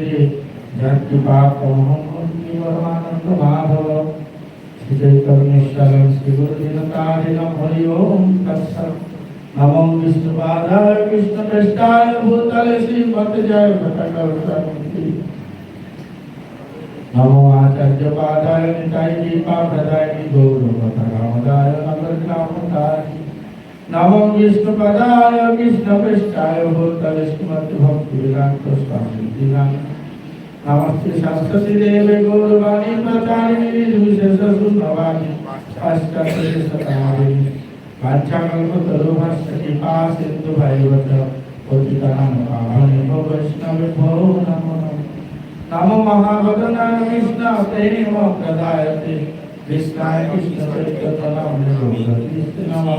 जगत्कृपाप्रमोन्निवर्मानन्दमाधव तो श्रीचैतन्यशरणं श्रीगुरुदिनकारिणं हरि ओं तत्सत् नमो विष्णुपादाय विष्णुपृष्ठाय भूतले श्रीमद्जय भट्टकर्षि नमो आचार्यपादाय निताय दीपाप्रदाय गौरवतरामदाय नगरग्रामदाय নমো বিষ্ণু পদায় বিষ্ণু পৃষ্ঠায় ভূত বিষ্ণুমতি ভক্তি বেদান্ত স্বামী দিলাম নমস্তে শাস্ত্রী দেবে গৌরবাণী প্রচারিণী বিশেষ শূন্যবাণী অষ্টাশতমাবিনী বাচ্চাকল্পতরুভাষ্য কৃপা সিন্ধু ভাইবত পতিতানাম পাবনে বৈষ্ণবে ভো নমো নমো। মহাবদনায় বিষ্ণু প্রেম প্রদায়তে বিষ্ণায় কৃষ্ণ চৈতন্য নমো নমো।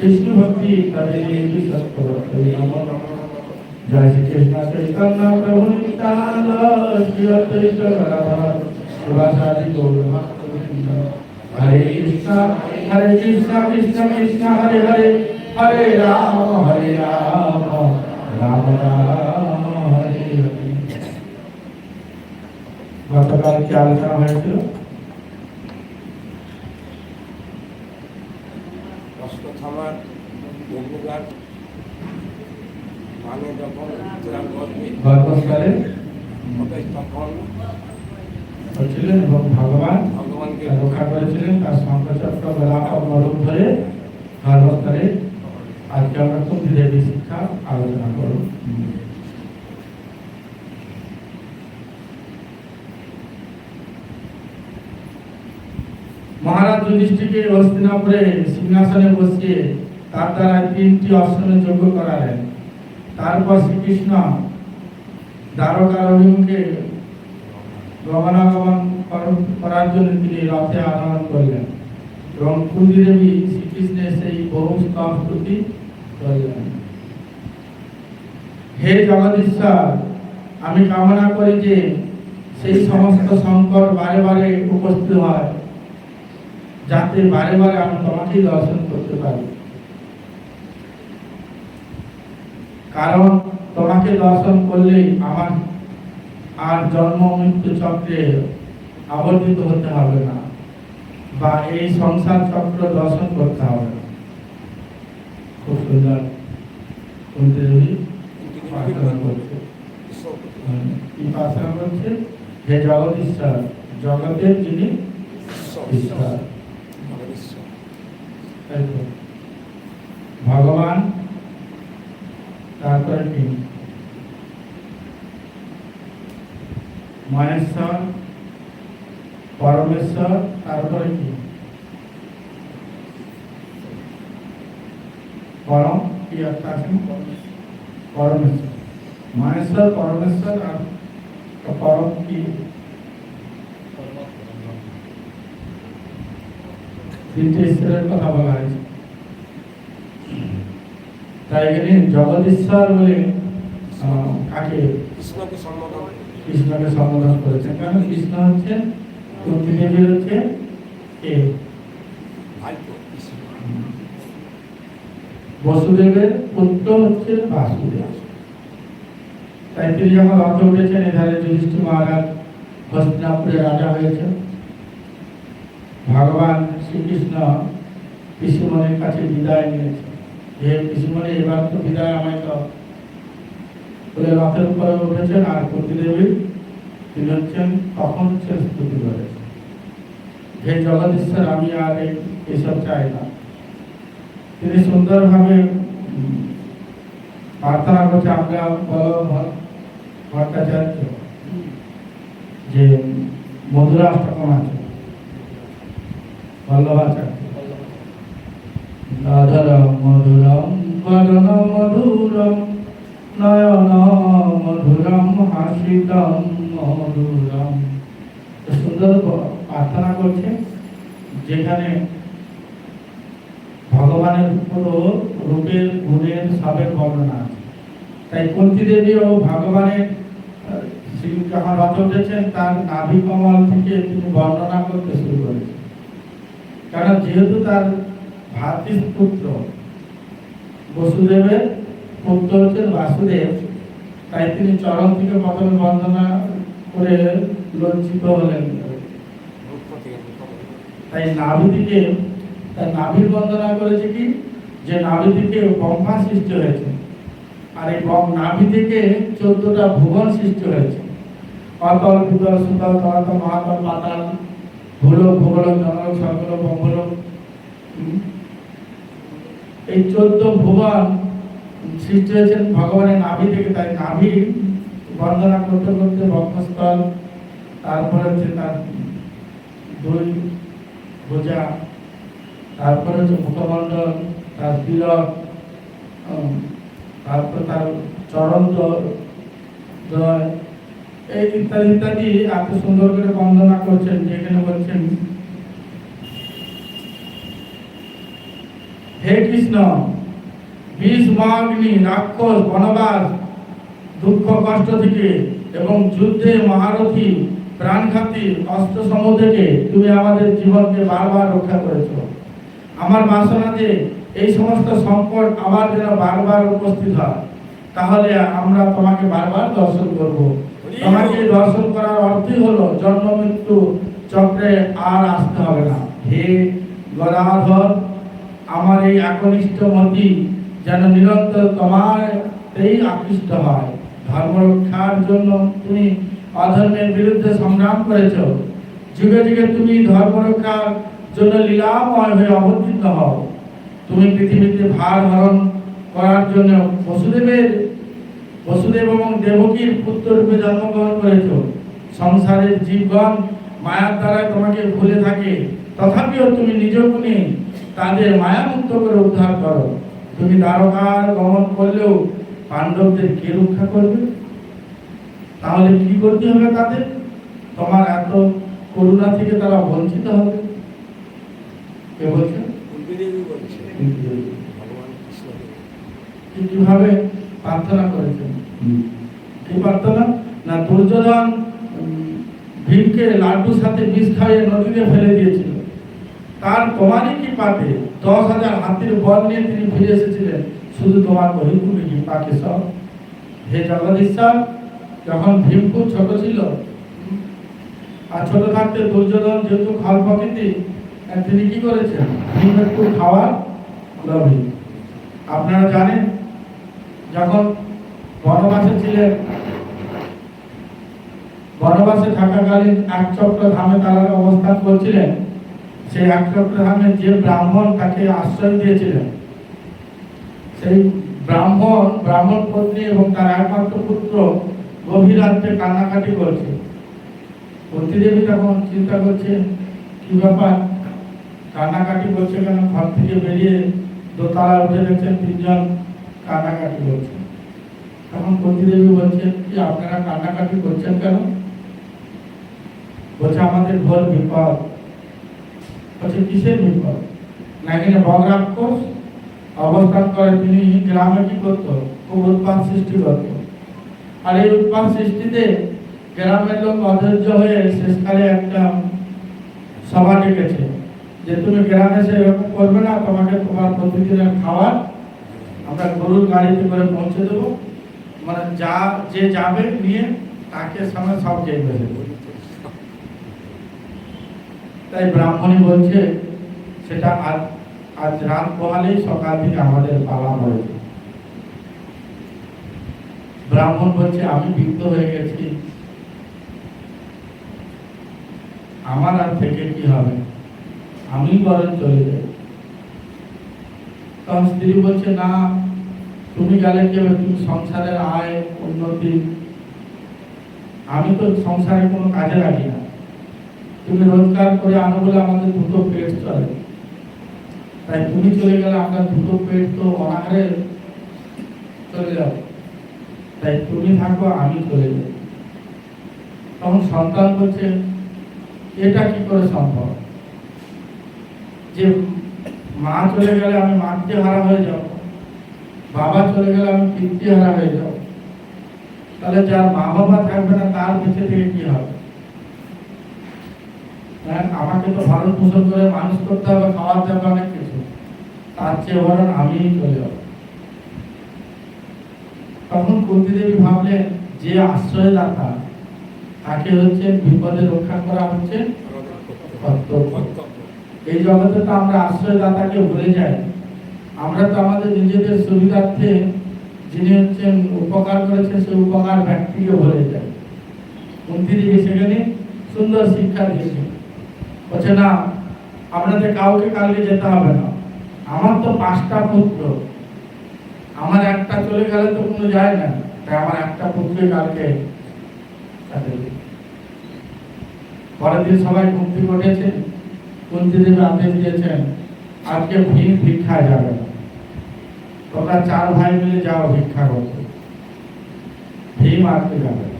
विष्णु भक्ति करे सत्व परिणाम जय श्री कृष्ण चैतन्य प्रभु नित्यानंद श्री अद्वैत राधा सुभाषादि गौर भक्त हरे कृष्ण हरे कृष्ण कृष्ण कृष्ण हरे हरे हरे राम हरे राम राम राम हरे हरे गतकाल क्या आलोचना है? গর্ভস্থলে? হচ্ছিলেন এবং ভগবান ভগবানকে রক্ষা করেছিলেন তার শঙ্করচক্র ও মরুম ধরে গর্ভস্থলে। আজকে আমরা কুন্তি দেবী শিক্ষা আলোচনা করব। মহারাজ যুধিষ্ঠিকে হস্তিনাপুরে সিংহাসনে বসিয়ে তার দ্বারা তিনটি অশ্রমে যোগ্য করালেন। তারপর শ্রীকৃষ্ণ দ্বারকার অভিমুখে গমনাগমন করার জন্য তিনি রথে আরোহণ করলেন। এবং কুন্তি দেবী শ্রীকৃষ্ণের সেই বহু স্তব স্তুতি করলেন। হে জগদীশ্বর, আমি কামনা করি যে সেই সমস্ত সংকট বারে বারে উপস্থিত হয়, যাতে বারে বারে আমি তোমাকেই দর্শন করতে পারি। কারণ তোমাকে দর্শন করলেই আমার আর জন্ম মৃত্যু চক্রে আবর্তিত হতে হবে না বা এই সংসার চক্র দর্শন করতে হবে না। খুব সুন্দর কুন্তি দেবী প্রার্থনা করছে। হে জগদীশ্বর জগতের যিনি ঈশ্বর। ভগবান তারপরে কি মহেশ্বর পরমেশ্বর তারপরে কি পরম কি একটা আছে না? পরমেশ্বর মহেশ্বর পরমেশ্বর আর পরম কি তিনটে ঈশ্বরের কথা বলা হয়েছে তাই এখানে জগদীশ্বর বলে কাকে? কৃষ্ণকে সম্বোধন কৃষ্ণকে সম্বোধন করেছেন। কারণ কৃষ্ণ হচ্ছে কুন্তি দেবীর হচ্ছে কে? বসুদেবের পুত্র হচ্ছে বাসুদেব। তাই তিনি যখন রথ উঠেছেন এধারে যুধিষ্ঠির মহারাজ হস্তিনাপুরে রাজা হয়েছে ভগবান শ্রীকৃষ্ণ পিসুমনির কাছে বিদায় নিয়েছে হে পিসুমনি এবার তো বিদায় আমায় বলে রথের উপরে উঠেছেন আর কুন্তি দেবী তিনি হচ্ছেন তখন হচ্ছে স্তুতি করেছেন হে জগদীশ্বর আমি আর এসব চাই না। তিনি সুন্দরভাবে প্রার্থনা করছে আমরা বলো ভট- ভট্টাচার্য যে মধুরাষ্টকম আছে। বল্লভাচার্য। রাধার মধুরম বদন মধুরম, নয়ন মধুরম, হাসিতম মধুরম। সুন্দর প্রার্থনা করছে, যেখানে ভগবানের পুরো রূপের, গুণের সবের বর্ণনা আছে। তাই কুন্তি দেবী ও ভগবানের শ্রী রথ উঠেছেন, তার নাভি কমল থেকে তিনি বর্ণনা করতে শুরু করেছেন। কারণ যেহেতু তার ভাতৃপুত্র বসুদেবের পুত্র হচ্ছেন বাসুদেব। তাই তিনি চরণ থেকে প্রথমে বন্দনা করে লজ্জিত হলেন। তাই নাভি থেকে তার নাভির বন্দনা করেছে কি? যে নাভি থেকে ব্রহ্মা সৃষ্টি হয়েছে। আর এই নাভি থেকে চোদ্দটা ভুবন সৃষ্টি হয়েছে। অতল বিতল সুতল তলাতল মহাতল, পাতাল ভূলোক ভূগোলক জনলোক সর্বলোক ব্রহ্মলোক হুম। এই চোদ্দ ভুবন সৃষ্টি হয়েছেন ভগবানের নাভি থেকে। তাই নাভি বন্দনা করতে করতে বক্ষস্থল, তারপরে হচ্ছে তার দুই ভুজা, তারপরে হচ্ছে মুখমণ্ডল, তার তিলক তারপর তার দয় এই ইত্যাদি ইত্যাদি এত সুন্দর করে বন্দনা করছেন, যেখানে বলছেন হে কৃষ্ণ, বিষ, মাগ্নি রাক্ষস বনবাস, দুঃখ, কষ্ট থেকে এবং যুদ্ধে মহারথী, প্রাণঘাতী অস্ত্র সমূহ থেকে তুমি আমাদের জীবনকে বারবার রক্ষা করেছ। আমার বাসনা যে এই সমস্ত সংকট আবার যেন বারবার উপস্থিত হয়, তাহলে আমরা তোমাকে বারবার দর্শন করব। তোমাকে দর্শন করার অর্থই হলো জন্ম মৃত্যু চক্রে আর আসতে হবে না। হে গদাধর আমার এই একনিষ্ঠ মতি যেন নিরন্তর তোমারতেই আকৃষ্ট হয়। ধর্ম রক্ষার জন্য তুমি অধর্মের বিরুদ্ধে সংগ্রাম করেছ। যুগে যুগে তুমি ধর্ম রক্ষার জন্য লীলাময় হয়ে অবতীর্ণ হও। তুমি পৃথিবীতে ভার হরণ করার জন্য বসুদেবের, বসুদেব এবং দেবকীর পুত্র রূপে জন্মগ্রহণ করেছ। সংসারের জীবগণ মায়ার দ্বারা তোমাকে ভুলে থাকে। তথাপিও তুমি নিজ গুণে তাদের মায়ামুক্ত করে উদ্ধার করো। তুমি দ্বারকার গমন করলেও পাণ্ডবদের কে রক্ষা করবে? তাহলে কি করতে হবে তাদের? তোমার এত করুণা থেকে তারা বঞ্চিত হবে। কে বলছে? কীভাবে প্রার্থনা করেছেন? কি প্রার্থনা? না দুর্যোধন ভীমকে লাড্ডুর সাথে বিষ খাইয়ে নদীতে ফেলে দিয়েছিল। তার তোমারই কি পাবে? দশ হাজার হাতির বল নিয়ে তিনি ফিরে এসেছিলেন। শুধু তোমার বহির্ভূমি কি পাকে সব? হে জগদীশ্বর যখন ভীম খুব ছোট ছিল, আর ছোট থাকতে দুর্যোধন যেহেতু খাল প্রকৃতি তিনি কি করেছেন? ভীম একটু খাওয়ার লোভী। আপনারা জানেন, যখন বনবাসে ছিলেন, বনবাসে থাকাকালীন এক চক্র ধামে তারা অবস্থান করছিলেন। সেই চক্র যে ব্রাহ্মণ তাকে আশ্রয় দিয়েছিলেন, সেই ব্রাহ্মণ ব্রাহ্মণ পত্নী এবং তার একমাত্র পুত্র গভীর রাত্রে কান্নাকাটি করছে। দেবী তখন চিন্তা করছে কি ব্যাপার? কান্নাকাটি করছে কেন? ঘর থেকে বেরিয়ে দোতলা উঠে দেখছেন তিনজন কান্নাকাটি করছে। তখন দেবী বলছে কি আপনারা কান্নাকাটি করছেন কেন? বলছে, আমাদের ঘোর বিপদ। বলছে কিসের বিপদ না এখানে বগরাক্ষস অবস্থান করে তিনি গ্রামে কি করতো খুব উৎপাদ সৃষ্টি করত আর এই উৎপাদ সৃষ্টিতে গ্রামের লোক অধৈর্য হয়ে শেষকালে একটা সভা ডেকেছে যে, তুমি গ্রামে এসে এরকম করবে না, তোমাকে তোমার প্রতিদিনের খাবার আমরা গরুর গাড়িতে করে পৌঁছে দেবো। মানে যা, যে যাবে নিয়ে তাকে সঙ্গে সব ফেলে দেবো। তাই ব্রাহ্মণী বলছে, সেটা আজ আজ রাত পোহালেই সকাল থেকে আমাদের পালা হয়েছে ব্রাহ্মণ বলছে, আমি বিদ্ধ হয়ে গেছি। আমার আর থেকে কি হবে? আমি বরং চলে যাই। তখন স্ত্রী বলছে, না, তুমি গেলে কি তুমি সংসারের আয়, উন্নতি। আমি তো সংসারে কোনো কাজে লাগি না। তুমি রোজগার করে আনো বলে আমাদের দুটো পেট চলে। তাই তুমি চলে গেলে আমরা দুটো পেট তো অনাহারে চলে যাবে। তাই তুমি থাকো, আমি চলে যাই তখন সন্তান বলছে, এটা কি করে সম্ভব? যে মা চলে গেলে আমি মাতৃ হারা হয়ে যাব, বাবা চলে গেলে আমি পিতৃ হারা হয়ে যাব। তাহলে যার মা বাবা থাকবে না, তার বেঁচে থেকে কি হবে? আমাকে তো ভালো পোষণ করে মানুষ করতে হবে, খাওয়াতে হবে, অনেক কিছু। তার চেয়ে বরং আমিই চলে যাব। তখন কুন্তি দেবী ভাবলেন, যে আশ্রয়দাতা, তাকে হচ্ছে বিপদে রক্ষা করা হচ্ছে এই জগতে তো আমরা আশ্রয়দাতাকে ভুলে যাই। আমরা তো আমাদের নিজেদের সুবিধার্থে যিনি হচ্ছেন উপকার করেছেন, সেই উপকার ব্যক্তিকে ভুলে যাই। কুন্তি দেবী সেখানে সুন্দর শিক্ষা দিয়েছেন। বলছে, না, আপনাদের কাউকে কালকে যেতে হবে না। আমার তো পাঁচটা পুত্র। আমার একটা চলে গেলে তো কোনো যায় না। তাই আমার একটা পুত্র কালকে পরের দিন সবাই ঘুম থেকে উঠেছে কুন্তি দেবী আদেশ দিয়েছেন, আজকে ভীম ভিক্ষা যাবে না। তোমরা চার ভাই মিলে যাও ভিক্ষা করতে। ভীম আজকে যাবে।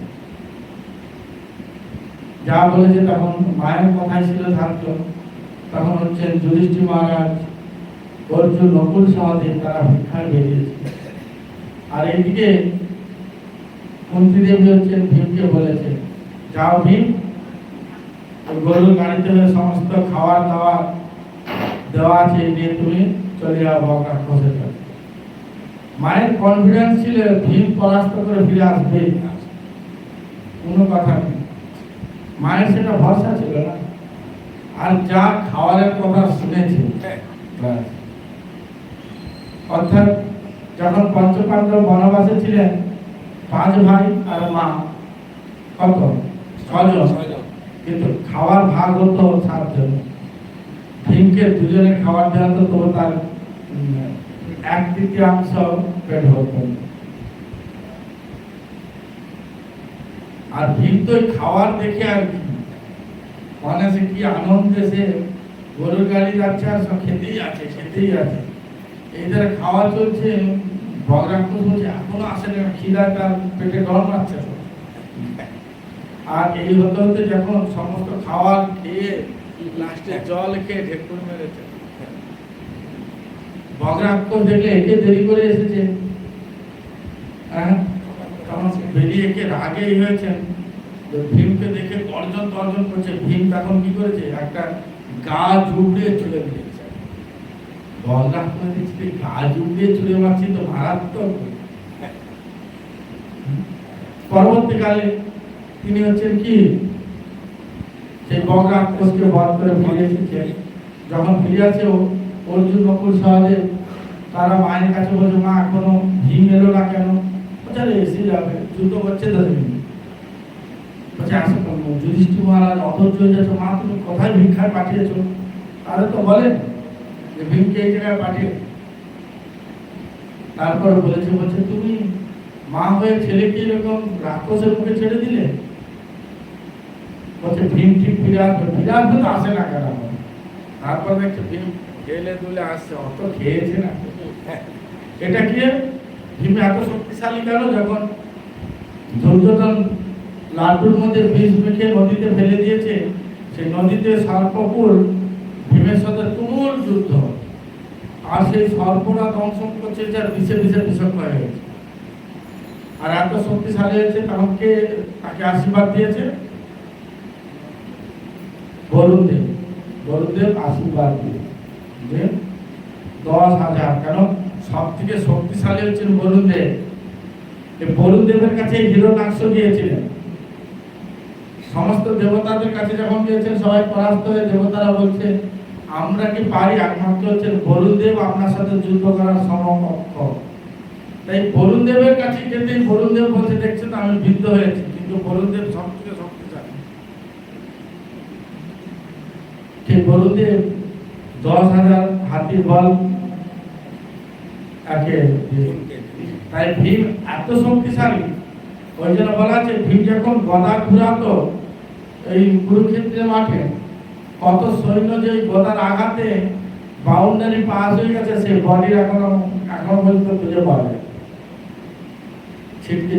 যা বলেছে তখন মায়ের কথাই ছিল থাকতো। তখন হচ্ছে যুধিষ্ঠির মহারাজ অর্জুন নকুল সহদেব তারা ভিক্ষায় বেরিয়েছে আর এইদিকে কুন্তি দেবী হচ্ছেন ভীমকে বলেছে, যাও ভীম গরুর গাড়িতে সমস্ত খাবার দাবার দেওয়া আছে, নিয়ে তুমি চলে যাও খসে মায়ের কনফিডেন্স ছিল ভীম পরাস্ত করে ফিরে আসবে কোনো কথা নেই। মায়ের সেটা ভরসা ছিল না। আর যা খাওয়ারের কথা শুনেছে। অর্থাৎ যখন পঞ্চপাণ্ডব বনবাসে ছিলেন, পাঁচ ভাই আর মা, কত? ছজন কিন্তু খাওয়ার ভাগ হতো সাতজন। ভীমকে দুজনে খাবার দেওয়া হতো, তবু তার এক তৃতীয়াংশ পেট হতো। আর ওই খাবার দেখে আর কি? মানে সে কি আনন্দে সে গরুর গাড়ি যাচ্ছে আর সব খেতেই আছে খেতেই আছে এদের খাওয়া চলছে ভগরাক্ষস বলছে, এখনও আসে না, খিদা তার পেটে গরম তো। আর এই হতে হতে যখন সমস্ত খাবার খেয়ে লাস্টে জল খেয়ে ঢেকুর মেরেছে। ভগরাক্ষস দেখলে একে দেরি করে এসেছে। হ্যাঁ? বেরিয়ে একে রাগেই হয়েছেন। ভীমকে দেখে গর্জন তর্জন করছে। ভীম তখন কি করেছে? একটা গা জুড়ে চলে গিয়েছে বলরাম দিচ্ছি গা জুড়ে চলে মারছি তো মারাত্মক। পরবর্তীকালে তিনি হচ্ছেন কি? সেই বগরা কোষকে করে ফিরে এসেছে। যখন ফিরে আসে ও- অর্জুন নকুল সহদেব, তারা মায়ের কাছে বলছে, মা, এখনও ভীম এলো না কেন? বলছে "আরে এসে যাবে যুদ্ধ করছে দশ মিনিট বলছে, আসো কেন? যুধিষ্ঠির মহারাজ অধৈর্য হয়ে যাচ্ছে মা, তুমি কোথায় ভিক্ষায় পাঠিয়েছো? তাহলে তো বলেন যে ভীমকে এই জায়গায় পাঠিয়ে। তারপরে বলেছে, বলছে, তুমি মা হয়ে ছেলেকে এরকম রাক্ষসের মুখে ছেড়ে দিলে? বলছে, ভীম ঠিক ফিরে আসবে তো আসে না কেন? তারপর দেখছে, ভীম গেলে দুলে আসছে, অত খেয়েছে না। এটা কি? ভীম এত শক্তিশালী কেন যখন দুর্যোধন লাড্ডুর মধ্যে বিষ মেখে নদীতে ফেলে দিয়েছে, সেই নদীতে সর্পকুল ভীমের সাথে তুমুল যুদ্ধ। আর সেই সর্পরা দংশন করছে যার বিষে বিষে বিষক্ত হয়ে গেছে। আর এত শক্তিশালী হয়েছে, তখন কে তাকে আশীর্বাদ দিয়েছে? বরুণদেব। বরুণদেব আশীর্বাদ দিয়ে দশ হাজার, কেন সব থেকে শক্তিশালী হচ্ছেন বরুণদেব এই বরুণদেবের কাছে হিরণাক্ষ গিয়েছিলেন সমস্ত দেবতাদের কাছে যখন গিয়েছেন সবাই পরাস্ত হয়ে দেবতারা বলছে, আমরা কি পারি? একমাত্র হচ্ছেন বরুণদেব আপনার সাথে যুদ্ধ করার সমকক্ষ। তাই বরুণদেবের কাছে যেতেই বরুণদেব বলছে, দেখছেন আমি বিদ্ধ হয়েছি, কিন্তু বরুণদেব সব থেকে শক্তিশালী। ঠিক বরুণদেব দশ হাজার হাতির বল তাকে তাই ভীম এত শক্তিশালী, ওই জন্য বলা আছে, ভীম যখন গদা ঘুরাতো এই কুরুক্ষেত্রের মাঠে, কত সৈন্য যে গদার আঘাতে বাউন্ডারি পাস হয়ে গেছে, সেই বডির এখনও এখনও পর্যন্ত খুঁজে পাওয়া যায়। ছিটকে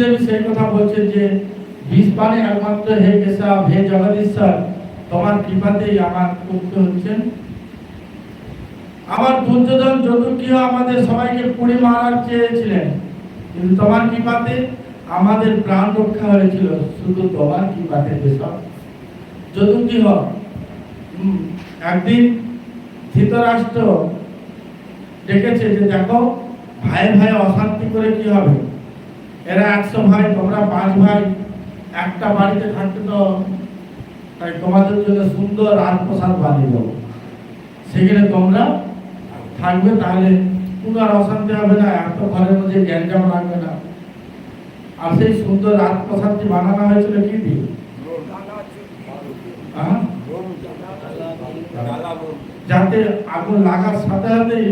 দেবী সেই কথা বলছেন যে, বিষ একমাত্র হে কেশব, হে জগদীশ্বর, তোমার কৃপাতেই আমার মুক্ত হচ্ছেন। আমার দুর্যোধন যদুকীয় আমাদের সবাইকে পুড়ে মারার চেয়েছিলেন। কিন্তু তোমার কৃপাতে আমাদের প্রাণ রক্ষা হয়েছিল। শুধু তোমার কৃপাতে যদুকীয় হুম, একদিন ধৃতরাষ্ট্র ডেকেছে যে দেখো ভাই ভাই অশান্তি করে কি হবে? এরা একশো ভাই তোমরা পাঁচ ভাই একটা বাড়িতে থাকতে তো তাই তোমাদের জন্য সুন্দর রাজপ্রসাদ বানিয়ে দেবো। সেখানে তোমরা থাকবে তাহলে কোনো আর অশান্তি হবে না, এত ঘরের মধ্যে গ্যাঞ্জাম লাগবে না। আর সেই সুন্দর রাজপ্রসাদটি বানানো হয়েছিল কি দিয়ে? যাতে আগুন লাগার সাথে সাথেই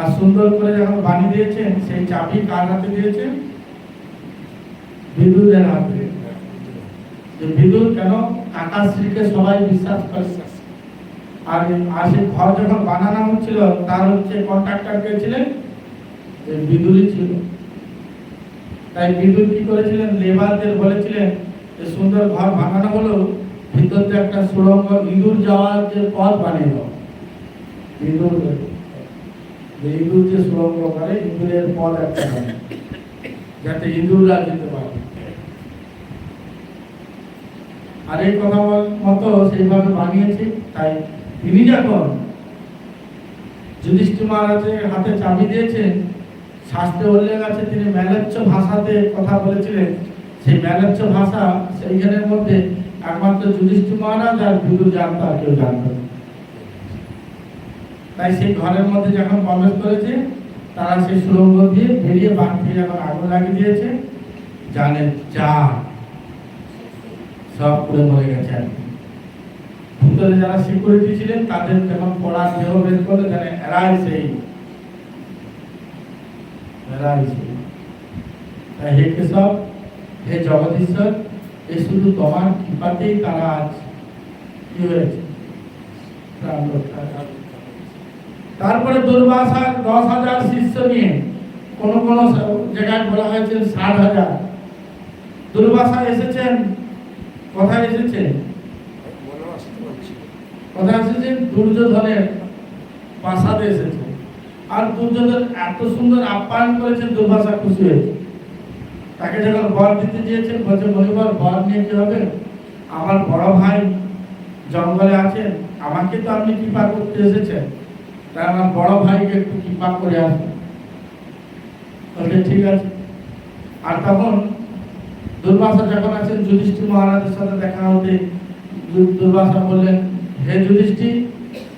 আর সুন্দর করে যখন বানিয়ে দিয়েছেন, সেই চাবি কার হাতে দিয়েছেন? বিদ্যুতের হাতে। বিদ্যুৎ কেন কাকাশ্রীকে সবাই বিশ্বাস করে আর সেই ঘর যখন বানানো হচ্ছিল, তার হচ্ছে কন্ট্রাক্টর কে যে বিদুরই ছিল। তাই বিদুর কি করেছিলেন? লেবারদের বলেছিলেন যে, সুন্দর ঘর বানানো হলো ভিতর দিয়ে একটা সুড়ঙ্গ ইঁদুর যাওয়ার যে পথ বানিয়ে দাও। ইঁদুর ইঁদুর যে সুড়ঙ্গ করে, ইঁদুরের পথ একটা যাতে ইঁদুররা যেতে পারে। আর এই কথা মতো সেইভাবে বানিয়েছে, তাই তিনি যখন যুধিষ্ঠির মহারাজের হাতে চাবি দিয়েছেন, শাস্ত্রে উল্লেখ আছে, তিনি ম্যালেচ্ছ ভাষাতে কথা বলেছিলেন সেই ম্যালেচ্ছ ভাষা সেইখানের মধ্যে একমাত্র যুধিষ্ঠির মহারাজ আর বিদুর জানতো আর কেউ জানতো। তাই সেই ঘরের মধ্যে যখন প্রবেশ করেছে, তারা সেই সুরঙ্গ দিয়ে বেরিয়ে বাড়তি যখন আগুন লাগিয়ে দিয়েছে জানেন যা সব পুড়ে মরে গেছে আর কি। ভিতরে যারা সিকিউরিটি ছিলেন, তাদের যখন পড়ার দেহ বের করলে জানে এরাই সেই। এরাই সেই। হে কেশব, হে জগদীশ্বর শুধু তোমার কৃপাতেই তারা আজ কি হয়েছে? তারপরে দুর্বাসার দশ হাজার শিষ্য নিয়ে কোন কোন জায়গায় বলা হয়েছে ষাট হাজার। দুর্বাসা এসেছেন, কোথায় এসেছেন? কথা এসেছে দুর্যোধনের প্রাসাদে এসেছে। আর দুর্যোধন এত সুন্দর আপ্যায়ন করেছে দুর্বাসা খুশি হয়েছে। তাকে যখন বর দিতে চেয়েছেন, বলছে মনিবর বর নিয়ে কি হবে? আমার বড় ভাই জঙ্গলে আছেন, আমাকে তো আপনি কৃপা করতে এসেছেন। তাই আমার বড় ভাইকে একটু কৃপা করে আসবেন বলছে, ঠিক আছে। আর তখন দুর্বাসা যখন আছেন, যুধিষ্ঠির মহারাজের সাথে দেখা হতে দুর্বাসা বললেন হে যুধিষ্ঠির,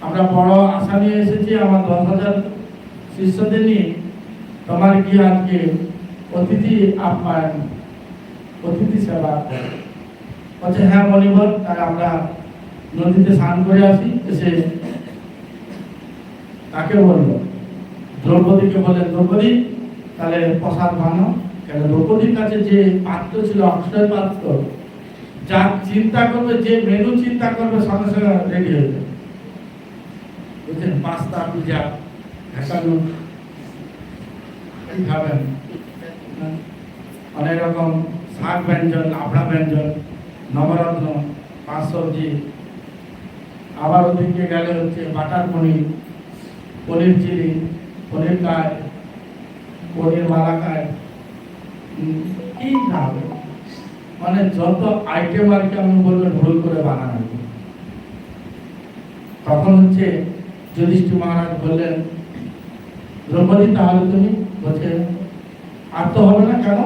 আমরা বড় আশা নিয়ে এসেছি আমার দশ হাজার শিষ্যদের নিয়ে তোমার কি আজকে অতিথি আপ্যায়ন, অতিথি সেবা। বলছে হ্যাঁ মনিবর তাই আমরা নদীতে স্নান করে আসি, এসে তাকে বলল দ্রৌপদীকে বললেন দ্রৌপদী, তাহলে প্রসাদ বানো কেন, দ্রৌপদীর কাছে যে পাত্র ছিল, অক্ষয় পাত্র যা চিন্তা করবে, যে মেনু চিন্তা করবে, সঙ্গে সঙ্গে রেডি হয়ে যাবে। বুঝছেন পাস্তা পিজা ঘাসালু কি খাবেন? অনেক রকম শাক ব্যঞ্জন লাবড়া ব্যঞ্জন, নবরত্ন, পাঁচ সবজি। আবার ওদিকে গেলে হচ্ছে বাটার পনির পনির চিলি পনির কায়, পনির মালাকায়। কি খাবে মানে যত আইটেম আর কি আমি বলব ভুল করে বানানো। তখন হচ্ছে যুধিষ্ঠির মহারাজ বললেন দ্রৌপদী তাহলে তুমি বলছে আর তো হবে না কেন?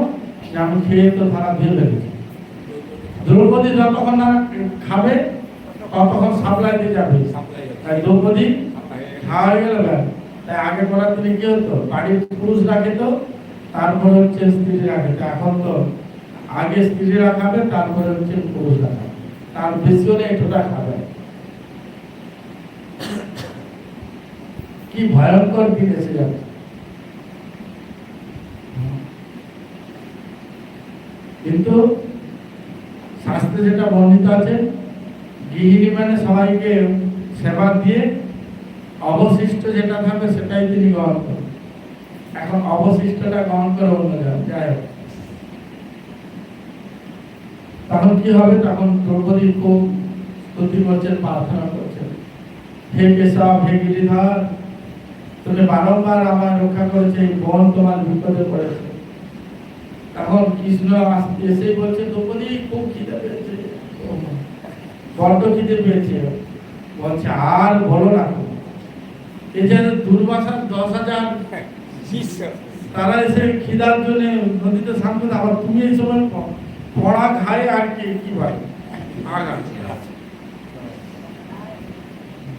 আমি খেয়ে তো থানা ধুয়ে ফেলেছি দ্রৌপদী যতক্ষণ না খাবে ততক্ষণ সাপ্লাই দিয়ে যাবে তাই দ্রৌপদী খাওয়া হয়ে গেল। তাই আগে করার দিনে কি হতো? বাড়ির পুরুষরা খেত তারপরে হচ্ছে স্ত্রীরা খেত। এখন তো আগে স্ত্রীরা খাবে তারপরে হচ্ছে পুরুষরা খাবে তার হলে একটুটা খাবে। কি ভয়ঙ্কর দিন যাচ্ছে কিন্তু শাস্ত্রে যেটা বর্ণিত আছে, গৃহিণী মানে সবাইকে সেবা দিয়ে অবশিষ্ট যেটা থাকবে সেটাই তিনি গ্রহণ করবেন এখন অবশিষ্টটা গ্রহণ করে অন্যজন যাই হোক। তখন কি হবে? তখন দ্রৌপদী খুব স্তুতি করছেন প্রার্থনা করছেন। হে কেশব হে গিরিধর তুমি বারংবার আমার রক্ষা করেছে এই বন তোমার বিপদে পড়েছে। তখন কৃষ্ণ এসে বলছে দ্রৌপদী খুব খিদে পেয়েছে। বড্ড খিদে পেয়েছে। বলছে আর বলো না যে দুর্বাসার দশ হাজার তারা এসে খিদার জন্য নদীতে সামনে আবার তুমি এই সময় পড়া খায় আর কি কি ভাই?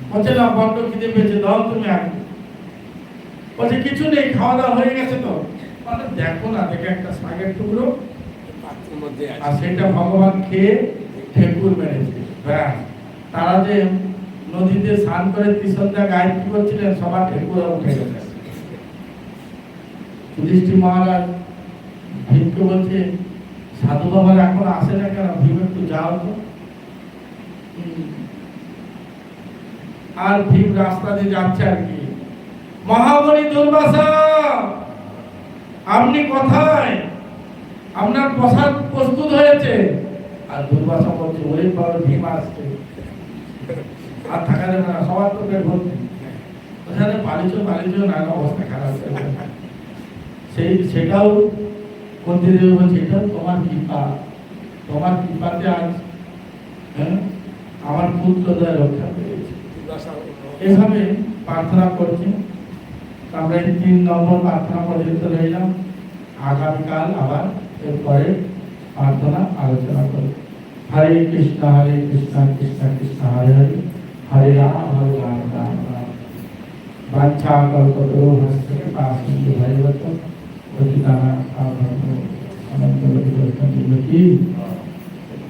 বলছে না বড্ড খিদে পেয়েছে দাও তুমি আগে বলছে কিছু নেই খাওয়া দাওয়া হয়ে গেছে তো। মানে দেখো না দেখে একটা শাকের টুকরো আর সেটা ভগবান খেয়ে ঠেকুর মেরেছে। ব্যাস। তারা যে নদীতে স্নান করে ত্রিসন্ধ্যা গায়ত্রী করছিলেন সবার ঠেকুরা উঠে গেছে। যুধিষ্ঠির মহারাজ ভীমকে বলছে সাধু বাবার এখন আসে না কেন? ভীম একটু যাও তো। আর ভীম রাস্তা দিয়ে যাচ্ছে আর কি। মহাবলী দুর্বাসা, আপনি কোথায়? আপনার প্রসাদ প্রস্তুত হয়েছে। আর দুর্বাসা বলছে ওই বাবা, ভীম আসছে। আর থাকা যাবে না, সবার তো পেট ভর্তি। ওখানে পালিছ পালিছ নানা অবস্থা খারাপ সেই সেটাও দেবী বলছে এটাও তোমার কৃপা। তোমার কৃপাতে আজ হ্যাঁ, আমার পুত্রদের রক্ষা পেয়েছে। এভাবে প্রার্থনা করছি। আমরা তিন নম্বর প্রার্থনা পর্যন্ত রইলাম। আগামীকাল আবার এরপরে প্রার্থনা আলোচনা করব। হরে কৃষ্ণ হরে কৃষ্ণ কৃষ্ণ কৃষ্ণ হরে হরে। হরে রাম হরে রাম রাম রাম। বাঞ্ছা কল্পতরু হস্ত পাশিন্দু ketika abang abang lebih berhati-hati